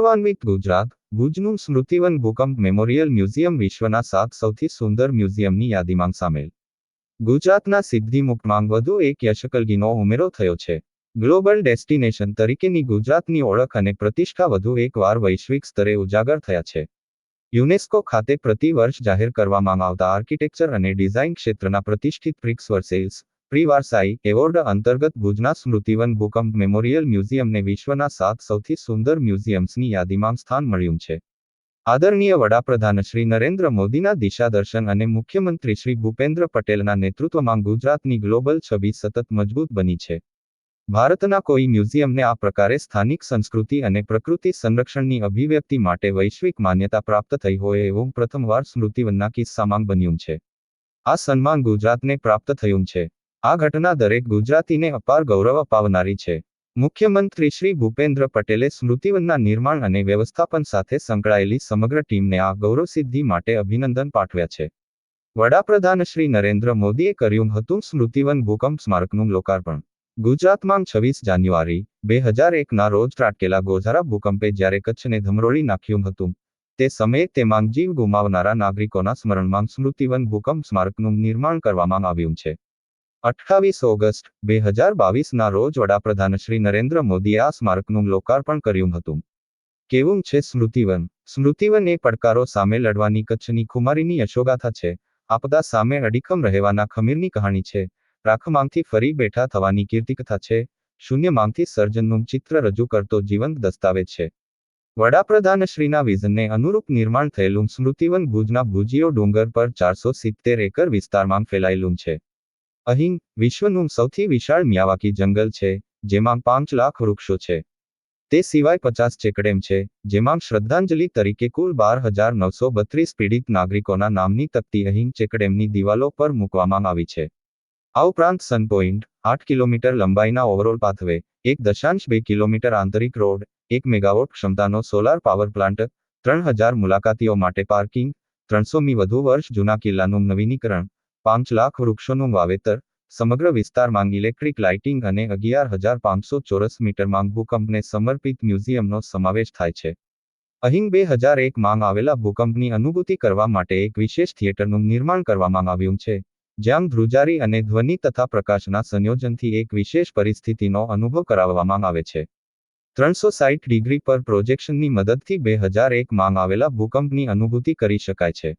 ગૌરવાન્વિત ગુજરાત, ભુજનું સ્મૃતિવન ભૂકંપ memorial museum વિશ્વના સાત સૌથી સુંદર મ્યુઝિયમની યાદીમાં સામેલ. ગુજરાતના સિદ્ધિમુખમાં વધુ એક યશકલગીનો ઉમેરો થયો છે. ગ્લોબલ ડેસ્ટિનેશન તરીકેની ગુજરાતની ઓળખ અને પ્રતિષ્ઠા વધુ એકવાર વૈશ્વિક સ્તરે ઉજાગર થયા છે. યુનેસ્કો ખાતે પ્રતિવર્ષ જાહેર કરવામાં આવતા આર્કિટેક્ચર અને ડિઝાઇન ક્ષેત્રના પ્રતિષ્ઠિત પ્રિક્સ વર્સેલ્સ પ્રીવારસાઈ એવોર્ડ અંતર્ગત ભુજના સ્મૃતિવન ભૂકંપ મેમોરિયલ મ્યુઝિયમને વિશ્વના સાત સૌથી સુંદર મ્યુઝિયમ્સની યાદીમાં સ્થાન મળ્યું છે. આદરણીય વડાપ્રધાન શ્રી નરેન્દ્ર મોદીના દિશાદર્શન અને મુખ્યમંત્રી શ્રી ભૂપેન્દ્ર પટેલના નેતૃત્વમાં ગુજરાતની ગ્લોબલ છબી સતત મજબૂત બની છે. ભારતના કોઈ મ્યુઝિયમને આ પ્રકારે સ્થાનિક સંસ્કૃતિ અને પ્રકૃતિ સંરક્ષણની અભિવ્યક્તિ માટે વૈશ્વિક માન્યતા પ્રાપ્ત થઈ હોય એવું પ્રથમવાર સ્મૃતિવનના કિસ્સામાં બન્યું છે. આ સન્માન ગુજરાતને પ્રાપ્ત થયું છે. આ ઘટના દરેક ગુજરાતીને અપાર ગૌરવ અપાવનારી છે. મુખ્યમંત્રી શ્રી ભૂપેન્દ્ર પટેલે સ્મૃતિવનના નિર્માણ અને વ્યવસ્થાપન સાથે સંકળાયેલી સમગ્ર ટીમને આ ગૌરવસિદ્ધિ માટે અભિનંદન પાઠવ્યા છે. વડાપ્રધાન શ્રી નરેન્દ્ર મોદીએ કર્યું હતું સ્મૃતિવન ભૂકંપ સ્મારકનું લોકાર્પણ. ગુજરાતમાં છવ્વીસ જાન્યુઆરી, બે હજાર એકના રોજ ત્રાટકેલા ગોઝારા ભૂકંપે જ્યારે કચ્છને ધમરોળી નાખ્યું હતું, તે સમયે તેમાં જીવ ગુમાવનારા નાગરિકોના સ્મરણમાં સ્મૃતિવન ભૂકંપ સ્મારકનું નિર્માણ કરવામાં આવ્યું છે. અઠ્ઠાવીસ ઓગસ્ટ, બે હજાર બાવીસના રોજ વડાપ્રધાન શ્રી નરેન્દ્ર મોદીએ આ સ્મારકનું લોકાર્પણ કર્યું હતું. કેવું છે સ્મૃતિવન? સ્મૃતિવન એ પડકારો સામે લડવાની કચ્છની ખુમારીની યશોગાથા છે. આપદા સામે અડીખમ રહેવાના ખમીરની કહાણી છે. રાખમાંગથી ફરી બેઠા થવાની કીર્તિકથા છે. શૂન્ય માંગથી સર્જનનું ચિત્ર રજૂ કરતો જીવંત દસ્તાવેજ છે. વડાપ્રધાન શ્રીના વિઝનને અનુરૂપ નિર્માણ થયેલું સ્મૃતિવન ભુજના ભુજીઓ ડુંગર પર ચારસો સિત્તેર એકર વિસ્તારમાં ફેલાયેલું છે. અહીં વિશ્વનું સૌથી વિશાળ મિયાવાકી જંગલ છે, જેમાં પાંચ લાખ વૃક્ષો છે. તે સિવાય પચાસ ચેકડેમ છે, જેમાં શ્રદ્ધાંજલિ તરીકે કુલ બાર હજાર નવસો બત્રીસ પીડિત નાગરિકોના નામની તકતી અહીં ચેકડેમની દિવાલો પર મૂકવામાં આવી છે. આ ઉપરાંત સન પોઈન્ટ, આઠ કિલોમીટર લંબાઈના ઓવરઓલ પાથવે, એક દશાંશ બે કિલોમીટર આંતરિક રોડ, એક મેગાવોટ ક્ષમતાનો સોલાર પાવર પ્લાન્ટ, ત્રણ હજાર મુલાકાતીઓ માટે પાર્કિંગ, ત્રણસોમી વધુ વર્ષ જૂના કિલ્લાનું નવીનીકરણ પાંચ લાખ વૃક્ષોનું વાવેતર, સમગ્ર વિસ્તારમાં ઇલેક્ટ્રિક લાઇટિંગ અને અગિયાર હજાર પાંચસો ચોરસ મીટરમાં ભૂકંપને સમર્પિત મ્યુઝિયમનો સમાવેશ થાય છે. અહીં બે હજાર એક માંગ આવેલા ભૂકંપની અનુભૂતિ કરવા માટે એક વિશેષ થિયેટરનું નિર્માણ કરવામાં આવ્યું છે, જ્યાં ધ્રુજારી અને ધ્વનિ તથા પ્રકાશના સંયોજનથી એક વિશેષ પરિસ્થિતિનો અનુભવ કરાવવામાં આવે છે. ત્રણસો સાઠ ડિગ્રી પર પ્રોજેક્શનની મદદથી બે હજાર એક માંગ આવેલા ભૂકંપની અનુભૂતિ કરી શકાય છે.